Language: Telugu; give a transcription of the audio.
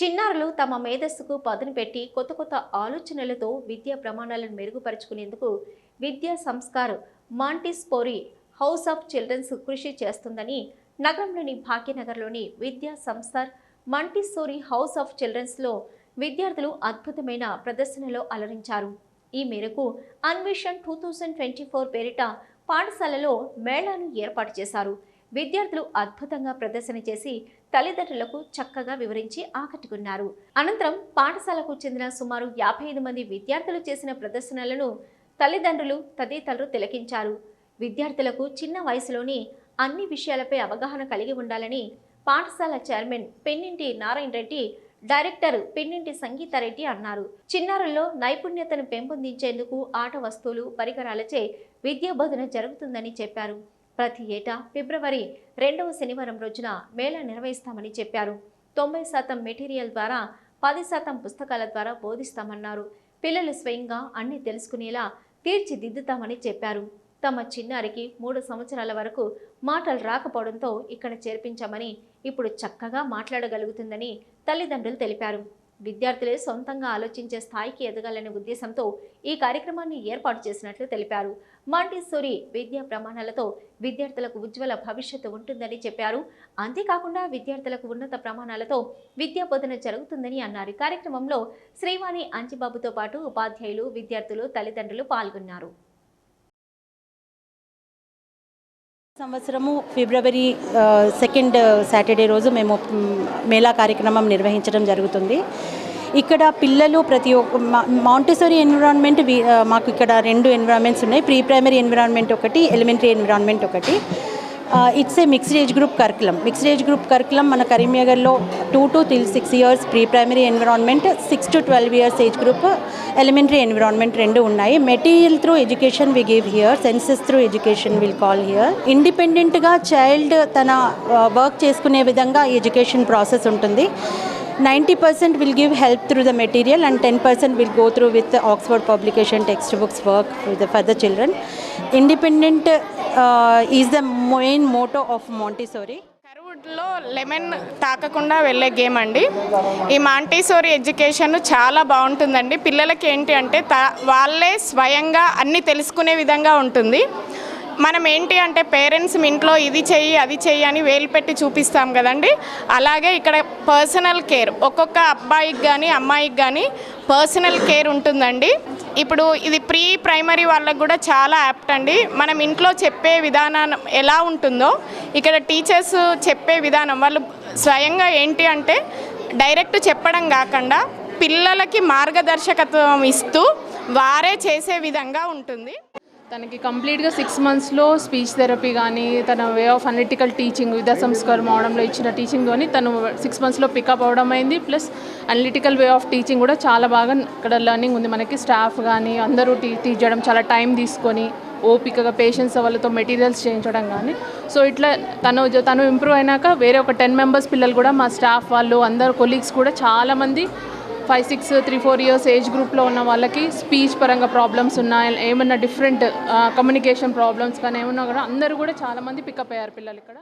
చిన్నారులు తమ మేధస్సుకు పదును పెట్టి కొత్త కొత్త ఆలోచనలతో విద్యా ప్రమాణాలను మెరుగుపరుచుకునేందుకు Vidya Sanskar Montessori house of childrens కృషి చేస్తుందని నగరంలోని భాగ్యనగర్లోని Vidya Sanskar Montessori house of చిల్డ్రన్స్లో విద్యార్థులు అద్భుతమైన ప్రదర్శనలో అలరించారు. ఈ మేరకు Anveshan two thousand twenty four పేరిట పాఠశాలలో మేళాను ఏర్పాటు చేశారు. విద్యార్థులు అద్భుతంగా ప్రదర్శన చేసి తల్లిదండ్రులకు చక్కగా వివరించి ఆకట్టుకున్నారు. అనంతరం పాఠశాలకు చెందిన సుమారు యాభై ఐదు మంది విద్యార్థులు చేసిన ప్రదర్శనలను తల్లిదండ్రులు తదితరులు తిలకించారు. విద్యార్థులకు చిన్న వయసులోని అన్ని విషయాలపై అవగాహన కలిగి ఉండాలని పాఠశాల చైర్మన్ పెన్నింటి నారాయణ రెడ్డి డైరెక్టర్ పెన్నింటి సంగీతారెడ్డి అన్నారు. చిన్నారుల్లో నైపుణ్యతను పెంపొందించేందుకు ఆట వస్తువులు పరికరాలచే విద్యాబోధన జరుగుతుందని చెప్పారు. ప్రతి ఏటా ఫిబ్రవరి రెండవ శనివారం రోజున మేళా నిర్వహిస్తామని చెప్పారు. తొంభై శాతం మెటీరియల్ ద్వారా పది శాతం పుస్తకాల ద్వారా బోధిస్తామన్నారు. పిల్లలు స్వయంగా అన్ని తెలుసుకునేలా తీర్చిదిద్దుతామని చెప్పారు. తమ చిన్నారికి మూడు సంవత్సరాల వరకు మాటలు రాకపోవడంతో ఇక్కడ చేర్పించామని ఇప్పుడు చక్కగా మాట్లాడగలుగుతుందని తల్లిదండ్రులు తెలిపారు. విద్యార్థులే సొంతంగా ఆలోచించే స్థాయికి ఎదగాలనే ఉద్దేశంతో ఈ కార్యక్రమాన్ని ఏర్పాటు చేసినట్లు తెలిపారు. మాంటిస్సోరి విద్యా ప్రమాణాలతో విద్యార్థులకు ఉజ్వల భవిష్యత్తు ఉంటుందని చెప్పారు. అంతేకాకుండా విద్యార్థులకు ఉన్నత ప్రమాణాలతో విద్యా బోధన జరుగుతుందని అన్నారు. కార్యక్రమంలో శ్రీవాణి అంజిబాబుతో పాటు ఉపాధ్యాయులు విద్యార్థులు తల్లిదండ్రులు పాల్గొన్నారు. సంవత్సరము ఫిబ్రవరి సెకండ్ సాటర్డే రోజు మేము మేళా కార్యక్రమం నిర్వహించడం జరుగుతుంది. ఇక్కడ పిల్లలు ప్రతి ఒక్క మా- ఎన్విరాన్మెంట్ వి- మాకు ఇక్కడ రెండు ఎన్విరాన్మెంట్స్ ఉన్నాయి. ప్రీ ప్రైమరీ ఎన్విరాన్మెంట్ ఒకటి ఎలిమెంటరీ ఎన్విరాన్మెంట్ ఒకటి. It's a mixed age group curriculum mixed age group curriculum మన కరీంనగర్లో two to three six years pre primary environment six to twelve years age group elementary environment రెండు ఉన్నాయి. Material through education we give here senses through education will call here ఇండిపెండెంట్గా చైల్డ్ తన వర్క్ చేసుకునే విధంగా ఎడ్యుకేషన్ ప్రాసెస్ ఉంటుంది. Ninety percent will give help through the material and ten percent will go through with Oxford publication text books work for the children independent is the main motto of Montessori కరువుడ్లో lemon తాకకుండా వెళ్ళే గేమ్ అండి. ఈ మాంటీసోరీ ఎడ్యుకేషన్ చాలా బాగుంటుందండి. పిల్లలకి ఏంటి అంటే తా వాళ్ళే స్వయంగా అన్నీ తెలుసుకునే విధంగా ఉంటుంది. మనం ఏంటి అంటే పేరెంట్స్ ఇంట్లో ఇది చెయ్యి అది చెయ్యి అని వేలు పెట్టి చూపిస్తాం కదండి. అలాగే ఇక్కడ పర్సనల్ కేర్ ఒక్కొక్క అబ్బాయికి కానీ అమ్మాయికి కానీ పర్సనల్ కేర్ ఉంటుందండి. ఇప్పుడు ఇది ప్రీ ప్రైమరీ వాళ్ళకు కూడా చాలా యాప్ట్ అండి. మనం ఇంట్లో చెప్పే విధానం ఎలా ఉంటుందో ఇక్కడ టీచర్స్ చెప్పే విధానం వాళ్ళు స్వయంగా ఏంటి అంటే డైరెక్ట్ చెప్పడం కాకుండా పిల్లలకి మార్గదర్శకత్వం ఇస్తూ వారే చేసే విధంగా ఉంటుంది. తనకి కంప్లీట్గా సిక్స్ మంత్స్లో స్పీచ్ థెరపీ కానీ తన way of analytical teaching Vidya సంస్కారం అవడంలో ఇచ్చిన టీచింగ్ కానీ తను సిక్స్ మంత్స్లో పికప్ అవడం అయింది. Plus analytical way of teaching కూడా చాలా బాగా ఇక్కడ లెర్నింగ్ ఉంది. మనకి స్టాఫ్ కానీ అందరూ టీ టీచ్ చేయడం చాలా టైం తీసుకొని ఓపికగా పేషెన్స్ వాళ్ళతో మెటీరియల్స్ చేయించడం కానీ. సో ఇట్లా తను తను ఇంప్రూవ్ అయినాక వేరే ఒక టెన్ మెంబర్స్ పిల్లలు కూడా మా స్టాఫ్ వాళ్ళు అందరు కొలీగ్స్ కూడా చాలామంది five six three four years age గ్రూప్లో ఉన్న వాళ్ళకి స్పీచ్ పరంగా ప్రాబ్లమ్స్ ఉన్నాయి ఏమన్నా డిఫరెంట్ కమ్యూనికేషన్ ప్రాబ్లమ్స్ కానీ ఏమన్నా కూడా అందరూ కూడా చాలామంది పికప్ అయ్యారు పిల్లలు ఇక్కడ.